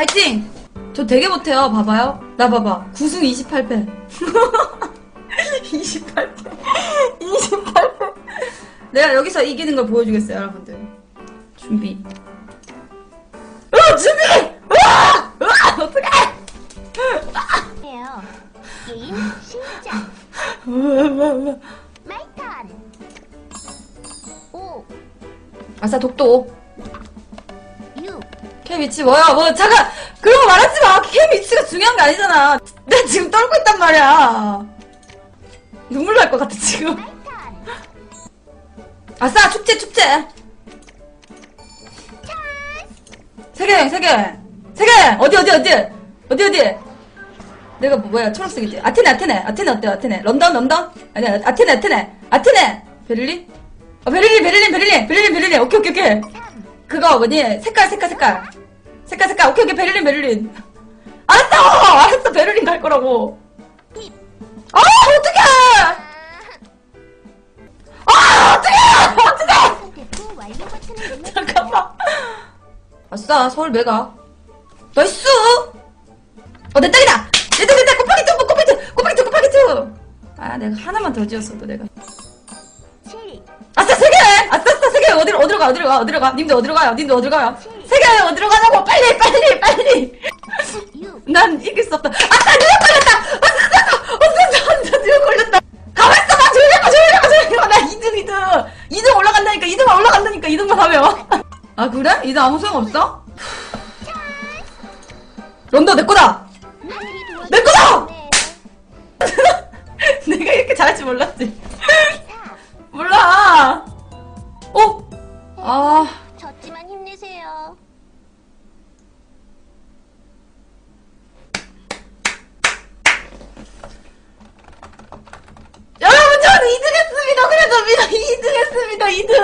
파이팅! 저 되게 못해요. 봐봐요. 나 봐봐. 9승 28패. 28패. 28패. 내가 여기서 이기는 걸 보여주겠어요, 여러분들. 준비. 어, 준비! 으아! 으아! 어떡해! 해요. 게임 시작. 마이 턴. 오, 아싸, 독도. 위치 뭐야? 뭐, 잠깐! 그런 거 말하지 마! 캠 위치가 중요한 게 아니잖아! 나 지금 떨고 있단 말이야! 눈물 날 것 같아, 지금. 아싸! 축제, 축제! 세 개, 세 개! 세 개! 어디, 어디, 어디! 어디, 어디! 내가 뭐, 뭐야, 초록색이지? 아테네, 아테네! 아테네 어때요, 아테네? 런던, 런던? 아니야, 아테네, 아테네! 아테네! 베를린? 어, 베를린, 베를린, 베를린! 베를린, 베를린! 오케이, 오케이, 오케이! 3, 그거 뭐니? 색깔, 색깔, 색깔. 색깔, 색깔. 오케이, 오케이. 베를린, 베를린. 알았어! 알았어. 베를린 갈 거라고. 10. 아, 어떡해! 아, 어떡해! 어떡해! 잠깐만. 아싸, 서울 메가. 나이스! 어, 내 땅이다! 내 땅, 내 땅! 곱하기 2, 곱하기 2, 곱하기 2, 곱하기 2! 아, 내가 하나만 더 지었어도 내가. 7, 아싸, 세 개! 아싸, 아싸, 세 개! 어디로, 어디로 가, 어디로 가, 어디로 가? 님들 어디로 가요? 님들 어디로 가요? 세 개! 어디로 가냐고! 빨리, 빨리! 6, 난 이길 수 없다. 아싸, 누가 걸렸다! 아싸, 아싸, 아싸, 누가 걸렸다! 가만있어 봐! 조용히 해봐, 조용히 해봐, 조용히 해봐! 나 2등, 2등! 2등 올라간다니까, 2등만 올라간다니까, 2등만 하면. 아, 그래? 2등 아무 소용 없어? 런던 내 거다! 내 거다! 내가 이렇게 잘할 줄 몰랐지. 4, 몰라! 어? 아, 졌지만 힘내세요. 여러분, 저는 2등 했습니다! 그래도 2등 했습니다, 2등!